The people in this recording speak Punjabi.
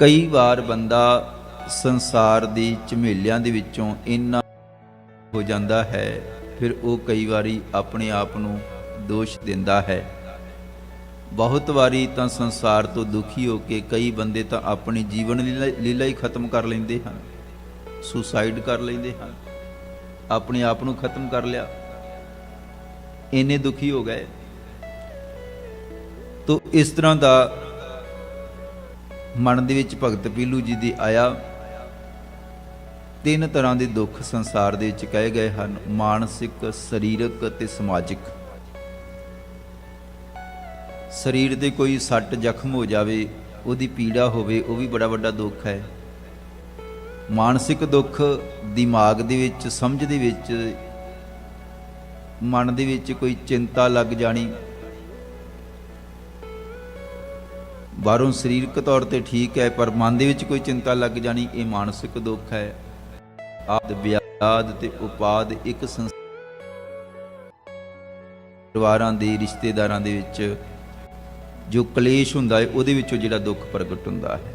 ਕਈ ਵਾਰ ਬੰਦਾ ਸੰਸਾਰ ਦੀ ਝਮੇਲਿਆਂ ਦੇ ਵਿੱਚੋਂ ਇੰਨਾ ਹੋ ਜਾਂਦਾ ਹੈ, ਫਿਰ ਉਹ ਕਈ ਵਾਰੀ ਆਪਣੇ ਆਪ ਨੂੰ ਦੋਸ਼ ਦਿੰਦਾ ਹੈ। ਬਹੁਤ ਵਾਰੀ ਤਾਂ ਸੰਸਾਰ ਤੋਂ ਦੁਖੀ ਹੋ ਕੇ ਕਈ ਬੰਦੇ ਤਾਂ ਆਪਣੀ ਜੀਵਨ ਲੀਲਾ ਲੀਲਾ ਹੀ ਖਤਮ ਕਰ ਲੈਂਦੇ ਹਨ, ਸੁਸਾਈਡ ਕਰ ਲੈਂਦੇ ਹਨ, ਆਪਣੇ ਆਪ ਨੂੰ ਖਤਮ ਕਰ ਲਿਆ। ਇੰਨੇ ਦੁਖੀ ਹੋ ਗਏ। ਤੋ ਇਸ ਤਰ੍ਹਾਂ ਦਾ ਮਨ ਦੇ ਵਿੱਚ ਭਗਤ ਪੀਲੂ ਜੀ ਦੀ ਆਇਆ। ਤਿੰਨ ਤਰ੍ਹਾਂ ਦੇ ਦੁੱਖ ਸੰਸਾਰ ਦੇ ਵਿੱਚ ਕਹੇ ਗਏ ਹਨ, ਮਾਨਸਿਕ, ਸਰੀਰਕ ਅਤੇ ਸਮਾਜਿਕ। ਸਰੀਰ ਦੇ ਕੋਈ ਸੱਟ ਜ਼ਖਮ ਹੋ ਜਾਵੇ, ਉਹਦੀ ਪੀੜਾ ਹੋਵੇ, ਉਹ ਵੀ ਬੜਾ ਵੱਡਾ ਦੁੱਖ ਹੈ। ਮਾਨਸਿਕ ਦੁੱਖ ਦਿਮਾਗ ਦੇ ਵਿੱਚ, ਸਮਝ ਦੇ ਵਿੱਚ, ਮਨ ਦੇ ਵਿੱਚ ਕੋਈ ਚਿੰਤਾ ਲੱਗ ਜਾਣੀ ਬਾਹਰੋਂ ਸਰੀਰਕ ਤੌਰ ਤੇ ਠੀਕ ਹੈ, ਪਰ ਮਨ ਦੇ ਵਿੱਚ ਕੋਈ ਚਿੰਤਾ ਲੱਗ ਜਾਣੀ, ਇਹ ਮਾਨਸਿਕ ਦੁੱਖ ਹੈ। ਆਦ ਵਿਆਦ ਤੇ ਉਪਾਦ ਇੱਕ ਸੰਸ ਪਰਿਵਾਰਾਂ ਦੇ, ਰਿਸ਼ਤੇਦਾਰਾਂ ਦੇ ਵਿੱਚ ਜੋ ਕਲੇਸ਼ ਹੁੰਦਾ ਹੈ, ਉਹਦੇ ਵਿੱਚੋਂ ਜਿਹੜਾ ਦੁੱਖ ਪ੍ਰਗਟ ਹੁੰਦਾ ਹੈ।